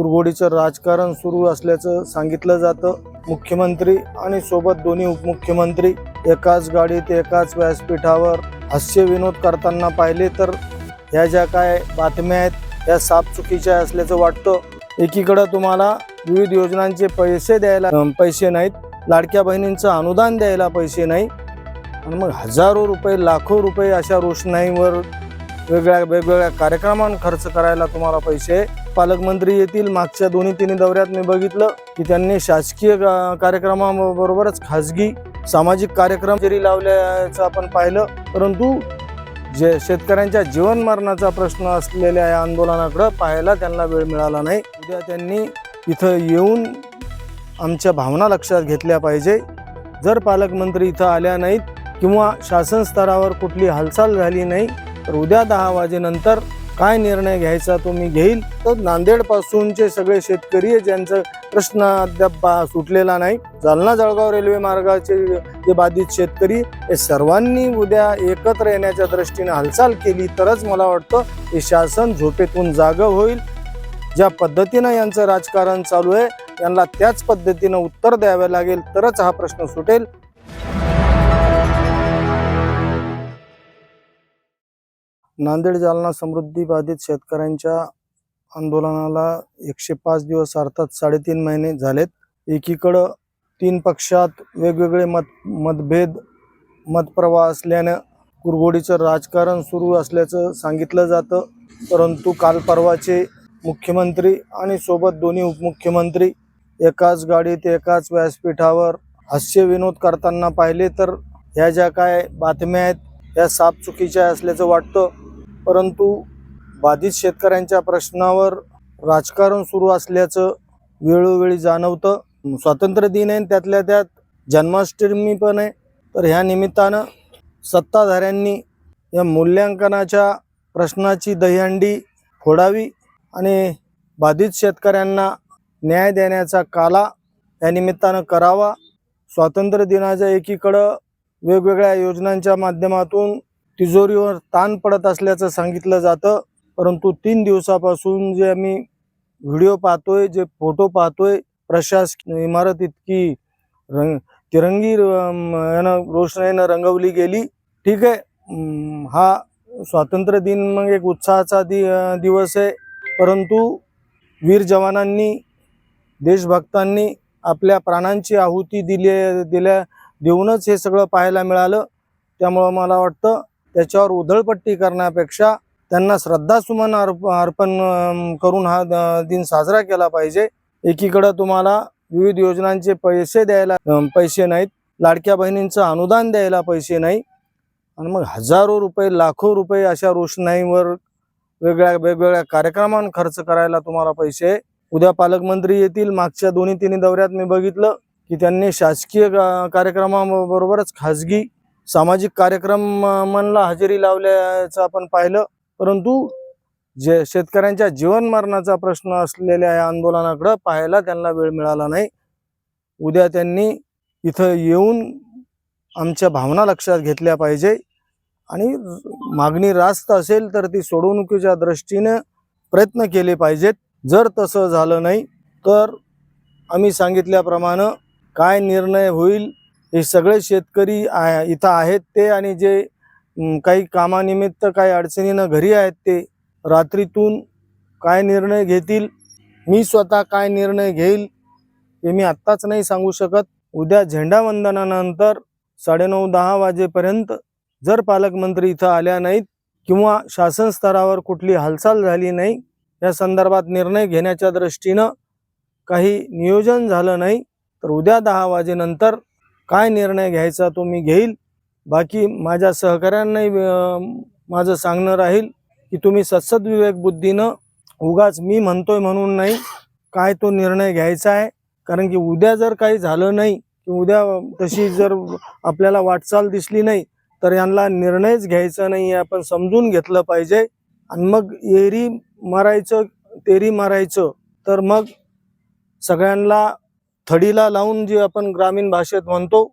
कुरघोडीचं राजकारण सुरू असल्याचं सांगितलं जातं. मुख्यमंत्री आणि सोबत दोन्ही उपमुख्यमंत्री एकाच गाडीत एकाच व्यासपीठावर हास्य विनोद करताना पाहिले तर ह्या ज्या काय बातम्या आहेत ह्या साफ चुकीच्या असल्याचं वाटतं. एकीकडं तुम्हाला विविध योजनांचे पैसे द्यायला पैसे नाहीत. लाडक्या बहिणींचं अनुदान द्यायला पैसे नाही. आणि मग हजारो रुपये लाखो रुपये अशा रोषणाईवर वेगळ्या वेगवेगळ्या कार्यक्रमांवर खर्च करायला तुम्हाला पैसे आहे. पालकमंत्री येतील. मागच्या दोन्ही तिन्ही दौऱ्यात मी बघितलं की त्यांनी शासकीय कार्यक्रमाबरोबरच खाजगी सामाजिक कार्यक्रम जरी लावल्याचं आपण पाहिलं परंतु जे शेतकऱ्यांच्या जीवनमरणाचा प्रश्न असलेल्या या आंदोलनाकडं पाहायला त्यांना वेळ मिळाला नाही. उद्या त्यांनी इथं येऊन आमच्या भावना लक्षात घेतल्या पाहिजे. जर पालकमंत्री इथं आल्या नाहीत किंवा शासन स्तरावर कुठली हालचाल झाली नाही तर उद्या दहा वाजेनंतर काय निर्णय घ्यायचा तो मी घेईल. तर नांदेडपासूनचे सगळे शेतकरी आहे, ज्यांचं प्रश्न अद्याप सुटलेला नाही. जालना जळगाव रेल्वे मार्गाचे जे बाधित शेतकरी हे सर्वांनी उद्या एकत्र येण्याच्या दृष्टीने हालचाल केली तरच मला वाटतं हे शासन झोपेतून जागं होईल. ज्या पद्धतीनं यांचं राजकारण चालू आहे यांना त्याच पद्धतीनं उत्तर द्यावे लागेल तरच हा प्रश्न सुटेल. नांदेड जालना समृद्धी बाधित शेतकऱ्यांच्या आंदोलनाला एकशे पाच दिवस अर्थात साडेतीन महिने झालेत. एकीकडं तीन पक्षात वेगवेगळे मत मतभेद मतप्रवाह असल्यानं कुरघोडीचं राजकारण सुरू असल्याचं सांगितलं जातं. परंतु काल परवाचे मुख्यमंत्री आणि सोबत दोन्ही उपमुख्यमंत्री एकाच गाडीत एकाच व्यासपीठावर हास्य विनोद करताना पाहिले तर ह्या ज्या काय बातम्या आहेत ह्या साफ चुकीच्या असल्याचं वाटतं. परंतु बाधित शेतकऱ्यांच्या प्रश्नावर राजकारण सुरू असल्याचं वेळोवेळी जाणवतं. स्वातंत्र्य दिन आहे त्यातल्या त्यात जन्माष्टमी पण आहे. तर ह्या निमित्तानं सत्ताधाऱ्यांनी या मूल्यांकनाच्या प्रश्नाची दहीहंडी फोडावी आणि बाधित शेतकऱ्यांना न्याय देण्याचा काला या निमित्तानं करावा. स्वातंत्र्य दिनाच्या एकीकडं वेगवेगळ्या योजनांच्या माध्यमातून तिजोरीवर ताण पडत असल्याचं सांगितलं जातं. परंतु तीन दिवसापासून जे आम्ही व्हिडिओ पाहतोय जे फोटो पाहतोय प्रशासकीय इमारत इतकी रंग तिरंगी यानं रोषणाईनं रंगवली गेली. ठीक आहे. हा स्वातंत्र्य दिन मग एक उत्साहाचा दि दिवस आहे. परंतु वीर जवानांनी देशभक्तांनी आपल्या प्राणांची आहुती दिली दिल्या देऊनच हे सगळं पाहायला मिळालं. त्यामुळं मला वाटतं त्याच्यावर उधळपट्टी करण्यापेक्षा त्यांना श्रद्धासुमन अर्प अर्पण करून हा दिन साजरा केला पाहिजे. एकीकडं तुम्हाला विविध योजनांचे पैसे द्यायला पैसे नाहीत. लाडक्या बहिणींचं अनुदान द्यायला पैसे नाही. आणि मग हजारो रुपये लाखो रुपये अशा रोषणाईवर वेगळ्या वेगवेगळ्या कार्यक्रमां खर्च करायला तुम्हाला पैसे. उद्या पालकमंत्री येतील. मागच्या दोन्ही तिन्ही दौऱ्यात मी बघितलं की त्यांनी शासकीय कार्यक्रमाबरोबरच खाजगी सामाजिक कार्यक्रमांना हजेरी लावल्याचं आपण पाहिलं. परंतु जे शेतकऱ्यांच्या जीवन मरणाचा प्रश्न असलेल्या या आंदोलनाकडं पाहायला त्यांना वेळ मिळाला नाही. उद्या त्यांनी इथं येऊन आमच्या भावना लक्षात घेतल्या पाहिजे. आणि मागणी रास्त असेल तर ती सोडवणुकीच्या दृष्टीनं प्रयत्न केले पाहिजेत. जर तसं झालं नाही तर आम्ही सांगितल्याप्रमाणे काय निर्णय होईल हे सगळे शेतकरी आ- इथं आहेत ते आणि जे काही कामानिमित्त काही अडचणीनं घरी आहेत ते रात्रीतून काय निर्णय घेतील मी स्वतः काय निर्णय घेईल हे मी आत्ताच नाही सांगू शकत. उद्या झेंडावंदनानंतर साडेनऊ दहा वाजेपर्यंत जर पालकमंत्री इथं आल्या नाहीत किंवा शासन स्तरावर कुठली हालचाल झाली नाही या संदर्भात निर्णय घेण्याच्या दृष्टीनं काही नियोजन झालं नाही तर उद्या दहा वाजेनंतर काय निर्णय घ्यायचा तो मी घेईल. बाकी माझ्या सहकाऱ्यांनाही माझं सांगणं राहील की तुम्ही सत्सद बुद्धीनं उगाच मी म्हणतोय म्हणून नाही काय तो निर्णय घ्यायचा आहे. कारण की उद्या जर काही झालं नाही की उद्या तशी जर आपल्याला वाटचाल दिसली नाही तर यांना निर्णयच घ्यायचा नाही हे आपण समजून घेतलं पाहिजे. आणि मग एरी मारायचं तेरी मारायचं तर मग सगळ्यांना थडीला लावून जे आपण ग्रामीण भाषेत म्हणतो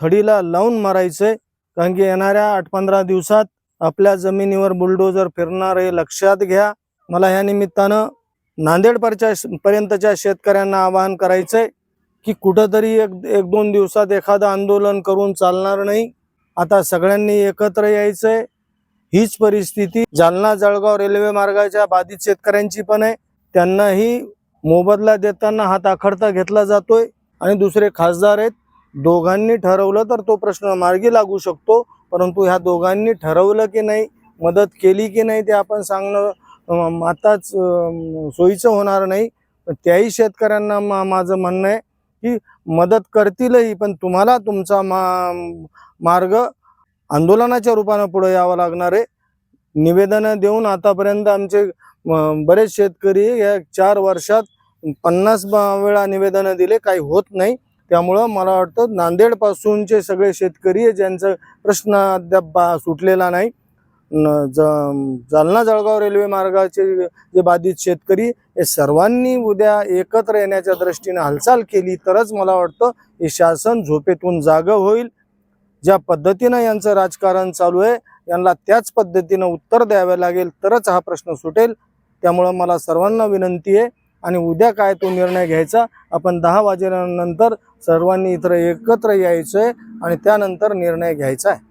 थडीला लावून मारायचंय कारण की येणाऱ्या आठ पंधरा दिवसात आपल्या जमिनीवर बुलडोजर फिरणार हे लक्षात घ्या. मला ह्या निमित्तानं नांदेडपरच्या पर्यंतच्या शेतकऱ्यांना आवाहन करायचंय की कुठंतरी एक एक दोन दिवसात एखादं आंदोलन करून चालणार नाही. आता सगळ्यांनी एकत्र यायचंय. हीच परिस्थिती जालना जळगाव रेल्वे मार्गाच्या बाधित शेतकऱ्यांची पण आहे. त्यांनाही मोबदला देताना हात आखडता घेतला जातोय आणि दुसरे खासदार आहेत. दोघांनी ठरवलं तर तो प्रश्न मार्गी लागू शकतो परंतु ह्या दोघांनी ठरवलं की नाही मदत केली की नाही ते आपण सांगणं आताच सोयीचं होणार नाही. पण त्याही शेतकऱ्यांना मा माझं म्हणणं आहे की मदत करतीलही पण तुम्हाला तुमचा मा मार्ग आंदोलनाच्या रूपानं पुढे यावं लागणार आहे. निवेदनं देऊन आतापर्यंत आमचे बरेच शेतकरी या चार वर्षात पन्नास वेळा निवेदनं दिले काही होत नाही. त्यामुळं मला वाटतं नांदेडपासूनचे सगळे शेतकरी आहे, ज्यांचा प्रश्न अद्याप बा- सुटलेला नाही. न- ज- जालना जळगाव रेल्वे मार्गाचे जे बाधित शेतकरी हे सर्वांनी उद्या एकत्र येण्याच्या दृष्टीने हालचाल केली तरच मला वाटतं हे शासन झोपेतून जागं होईल. ज्या पद्धतीनं यांचं राजकारण चालू आहे यांना त्याच पद्धतीनं उत्तर द्यावे लागेल तरच हा प्रश्न सुटेल. त्यामुळं मला सर्वांना विनंती आहे आणि उद्या काय तो निर्णय घ्यायचा आपण दहा वाजेनंतर सर्वांनी इतर एकत्र यायचं आहे आणि त्यानंतर निर्णय घ्यायचा आहे.